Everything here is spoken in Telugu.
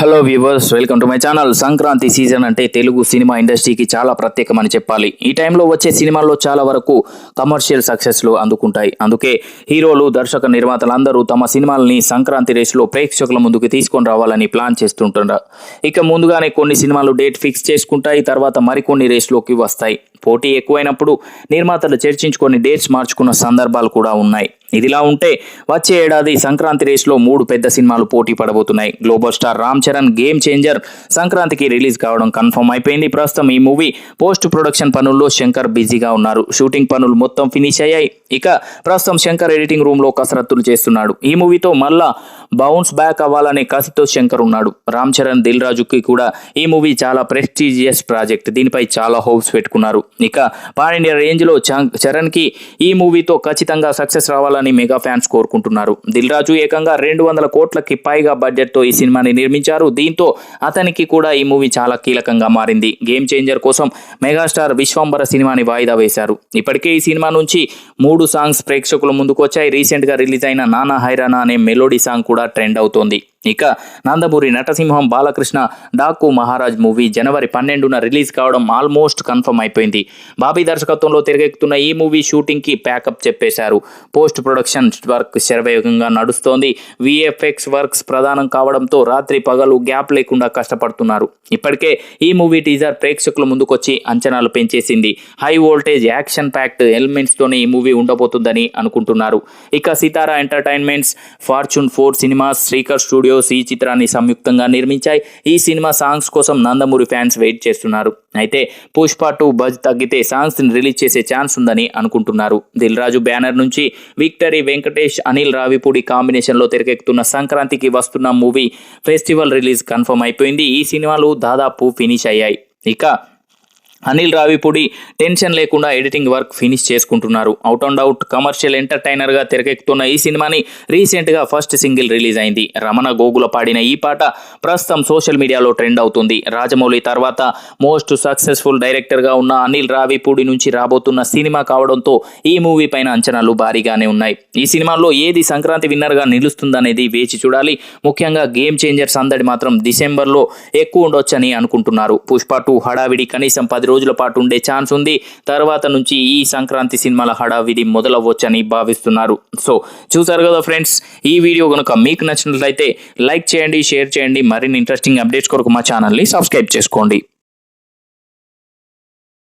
Hello viewers welcome to my channel. Sankranti season అంటే తెలుగు సినిమా ఇండస్ట్రీకి చాలా ప్రత్యేకమని చెప్పాలి. ఈ టైంలో వచ్చే సినిమాల్లో చాలా వరకు కమర్షియల్ సక్సెస్లు అందుకుంటాయి. అందుకే హీరోలు దర్శక నిర్మాతలు అందరూ తమ సినిమాలని సంక్రాంతి రేసులో ప్రేక్షకుల ముందుకు తీసుకొని రావాలని ప్లాన్ చేస్తుంటారు. ఇక ముందుగానే కొన్ని సినిమాలు డేట్ ఫిక్స్ చేసుకుంటాయి తర్వాత మరికొన్ని రేసులోకి వస్తాయి. పోటీ ఎక్కువైనప్పుడు నిర్మాతలు చర్చించుకొని డేట్స్ మార్చుకున్న సందర్భాలు కూడా ఉన్నాయి. ఇదిలా ఉంటే వచ్చే ఏడాది సంక్రాంతి రేస్లో మూడు పెద్ద సినిమాలు పోటీ పడబోతున్నాయి. Global star Ram Charan game changer సంక్రాంతికి రిలీజ్ కావడం కన్ఫర్మ్ అయిపోయింది. ప్రస్తుతం ఈ మూవీ పోస్ట్ ప్రొడక్షన్ పనుల్లో శంకర్ బిజీగా ఉన్నారు. షూటింగ్ పనులు మొత్తం ఫినిష్ అయ్యాయి. ఇక ప్రస్తుతం శంకర్ ఎడిటింగ్ రూమ్లో కసరత్తులు చేస్తున్నాడు. ఈ మూవీతో మళ్ళా బౌన్స్ బ్యాక్ అవ్వాలనే కసితో శంకర్ ఉన్నాడు. రామ్ చరణ్ దిల్ రాజుకి కూడా ఈ మూవీ చాలా ప్రెస్టీజియస్ ప్రాజెక్ట్. దీనిపై చాలా హోప్స్ పెట్టుకున్నారు. ఇక పాన్ ఇండియా రేంజ్లో చరణ్కి ఈ మూవీతో ఖచ్చితంగా సక్సెస్ రావాలని మెగా ఫ్యాన్స్ కోరుకుంటున్నారు. దిల్ రాజు ఏకంగా రెండు వందల కోట్లకి పైగా బడ్జెట్తో ఈ సినిమాని నిర్మించారు. దీంతో అతనికి కూడా ఈ మూవీ చాలా కీలకంగా మారింది. గేమ్ చేంజర్ కోసం మెగాస్టార్ విశ్వంబర సినిమాని వాయిదా వేశారు. ఇప్పటికే ఈ సినిమా నుంచి మూడు సాంగ్స్ ప్రేక్షకుల ముందుకు వచ్చాయి రీసెంట్గా రిలీజ్ అయిన నానా హైరానా అనే మెలోడీ సాంగ్ కూడా ట్రెండ్ అవుతోంది. ఇక నందమూరి నటసింహం బాలకృష్ణ డాకు మహారాజ్ మూవీ జనవరి పన్నెండున రిలీజ్ కావడం ఆల్మోస్ట్ కన్ఫర్మ్ అయిపోయింది. బాబీ దర్శకత్వంలో తిరగెక్కుతున్న ఈ మూవీ షూటింగ్కి ప్యాకప్ చెప్పేశారు. పోస్ట్ ప్రొడక్షన్ వర్క్ శరవేగంగా నడుస్తోంది. విఎఫ్ఎక్స్ వర్క్స్ ప్రధానం కావడంతో రాత్రి పగలు గ్యాప్ లేకుండా కష్టపడుతున్నారు. ఇప్పటికే ఈ మూవీ టీజర్ ప్రేక్షకుల ముందుకొచ్చి అంచనాలు పెంచేసింది. High voltage action packed elements తోనే ఈ మూవీ ఉండబోతుందని అనుకుంటున్నారు. ఇక Sithara entertainments fortune four cinemas Srikar studios ఈ చిత్రాన్ని సంయుక్తంగా నిర్మించాయి. ఈ సినిమా సాంగ్స్ కోసం నందమూరి ఫ్యాన్స్ వెయిట్ చేస్తున్నారు. అయితే పుష్ప టూ బజ్ తగ్గితే సాంగ్స్ని రిలీజ్ చేసే ఛాన్స్ ఉందని అనుకుంటున్నారు. దిల్ రాజు బ్యానర్ నుంచి విక్టరీ వెంకటేష్ అనిల్ రావిపూడి కాంబినేషన్లో తెరకెక్కుతున్న సంక్రాంతికి వస్తున్న మూవీ ఫెస్టివల్ రిలీజ్ కన్ఫర్మ్ అయిపోయింది. ఈ సినిమాలు దాదాపు ఫినిష్ అయ్యాయి. ఇక అనిల్ రావిపూడి టెన్షన్ లేకుండా ఎడిటింగ్ వర్క్ ఫినిష్ చేసుకుంటున్నారు. అవుట్ అండ్ అవుట్ కమర్షియల్ ఎంటర్టైనర్గా తెరకెక్కుతున్న ఈ సినిమాని రీసెంట్గా ఫస్ట్ సింగిల్ రిలీజ్ అయింది. రమణ గోగుల పాడిన ఈ పాట ప్రస్తుతం సోషల్ మీడియాలో ట్రెండ్ అవుతుంది. రాజమౌళి తర్వాత మోస్ట్ సక్సెస్ఫుల్ డైరెక్టర్గా ఉన్న అనిల్ రావిపూడి నుంచి రాబోతున్న సినిమా కావడంతో ఈ మూవీ పైన అంచనాలు భారీగానే ఉన్నాయి. ఈ సినిమాలో ఏది సంక్రాంతి విన్నర్గా నిలుస్తుందనేది వేచి చూడాలి. ముఖ్యంగా గేమ్ చేంజర్స్ అందడి మాత్రం డిసెంబర్లో ఎక్కువ ఉండొచ్చని అనుకుంటున్నారు. పుష్ప టూ హడావిడి కనీసం పది రోజుల పాటు ఉండే ఛాన్స్ ఉంది. తర్వాత నుంచి ఈ సంక్రాంతి సినిమాల హడావిడి మొదలవ్వచ్చని భావిస్తున్నారు. సో చూసారు కదా ఫ్రెండ్స్ ఈ వీడియో కనుక మీకు నచ్చినట్లయితే లైక్ చేయండి షేర్ చేయండి. మరిన్ని ఇంట్రెస్టింగ్ అప్డేట్స్ కొరకు మా ఛానల్ని సబ్స్క్రైబ్ చేసుకోండి.